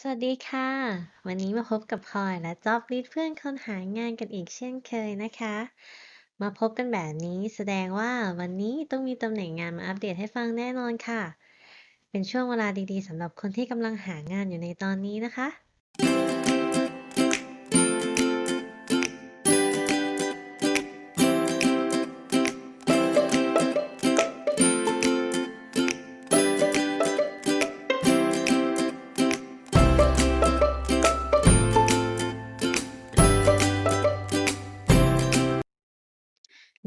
สวัสดีค่ะ วันนี้มาพบกับพลอยและจอบลิดเพื่อนคนหางานกันอีกเช่นเคยนะคะ มาพบกันแบบนี้แสดงว่าวันนี้ต้องมีตำแหน่งงานมาอัปเดตให้ฟังแน่นอนค่ะ เป็นช่วงเวลาดีๆสำหรับคนที่กำลังหางานอยู่ในตอนนี้นะคะ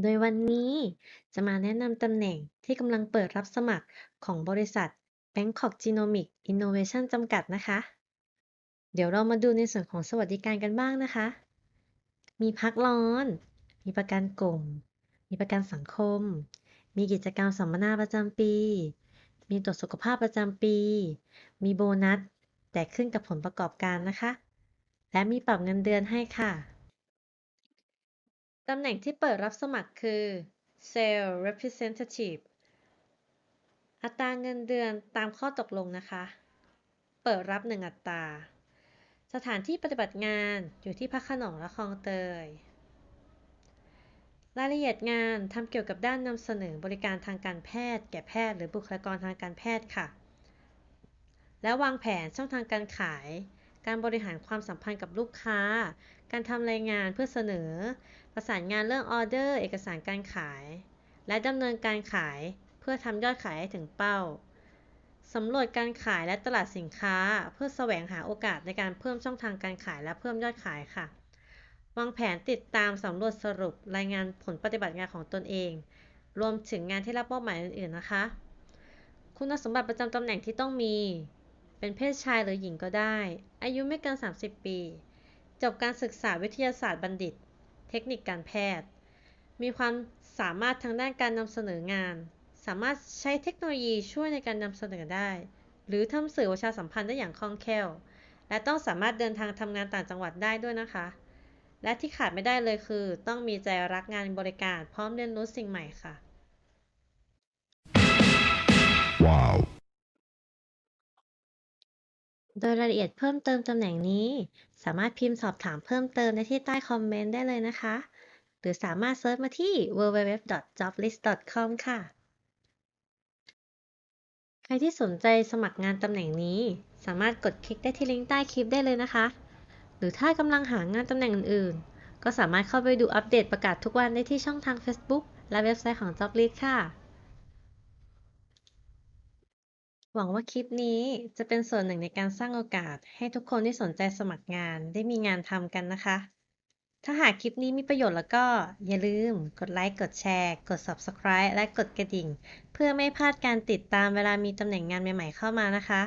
โดยวันนี้จะมาแนะนำตำแหน่งที่กำลังเปิดรับสมัครของบริษัท Bangkok Genomic Innovation จำกัดนะคะ เดี๋ยวเรามาดูในส่วนของสวัสดิการกันบ้างนะคะ มีพักร้อน มีประกันกลุ่ม มีประกันสังคม มีกิจกรรมสัมมนาประจำปี มีตรวจสุขภาพประจำปี มีโบนัส แต่ขึ้นกับผลประกอบการนะคะ และมีปรับเงินเดือนให้ค่ะ ตำแหน่งที่เปิดรับสมัครคือ Sales Representative อัตราเงินเดือนตามข้อตกลงนะคะ เปิดรับ 1 อัตรา สถานที่ปฏิบัติงานอยู่ที่พระขนงและคลองเตย รายละเอียดงานทำเกี่ยวกับด้านนำเสนอบริการทางการแพทย์ แก่แพทย์หรือบุคลากรทางการแพทย์ค่ะ และวางแผนช่องทางการขาย การบริหารความสัมพันธ์กับลูกค้า การทำรายงานเพื่อเสนอ ประสานงานเรื่องออเดอร์ เอกสารการขาย และดำเนินการขายเพื่อทำยอดขายให้ถึงเป้าสำรวจการขายและตลาดสินค้า เพื่อแสวงหาโอกาสในการเพิ่มช่องทางการขายและเพิ่มยอดขายค่ะ วางแผนติดตามสำรวจสรุปรายงานผลปฏิบัติงานของตนเอง รวมถึงงานที่รับมอบหมายอื่นๆนะคะ คุณสมบัติประจำตำแหน่งที่ต้องมี เป็นเพศชายหรือหญิงก็ได้ อายุไม่เกิน 30 ปี จบการศึกษาวิทยาศาสตร์บัณฑิต เทคนิคการแพทย์ มีความสามารถทางด้านการนำเสนองาน สามารถใช้เทคโนโลยีช่วยในการนำเสนอได้ หรือทำสื่อประชาสัมพันธ์ได้อย่างคล่องแคล่ว และต้องสามารถเดินทางทำงานต่างจังหวัดได้ด้วยนะคะ และที่ขาดไม่ได้เลยคือ ต้องมีใจรักงานบริการพร้อมเรียนรู้สิ่งใหม่ค่ะ Wow. โดยรายละเอียดเพิ่มเติมตำแหน่งนี้ สามารถพิมพ์สอบถามเพิ่มเติมได้ที่ใต้คอมเมนต์ได้เลยนะคะ หรือสามารถเซิร์ชมาที่ www.joblist.com ค่ะ ใครที่สนใจสมัครงานตำแหน่งนี้ สามารถกดคลิกได้ที่ลิงก์ใต้คลิปได้เลยนะคะ หรือถ้ากำลังหางานตำแหน่งอื่นๆ ก็สามารถเข้าไปดูอัปเดตประกาศทุกวันได้ที่ช่องทาง Facebook และเว็บไซต์ของ Joblist ค่ะ หวังว่าคลิปนี้จะเป็นส่วนหนึ่งในการสร้างโอกาส ให้ทุกคนที่สนใจสมัครงานได้มีงานทำกันนะคะ ถ้าหากคลิปนี้มีประโยชน์แล้วก็อย่าลืมกดไลค์ กดแชร์ กด Subscribe และกดกระดิ่ง เพื่อไม่พลาดการติดตามเวลามีตำแหน่งงานใหม่ๆเข้ามานะคะ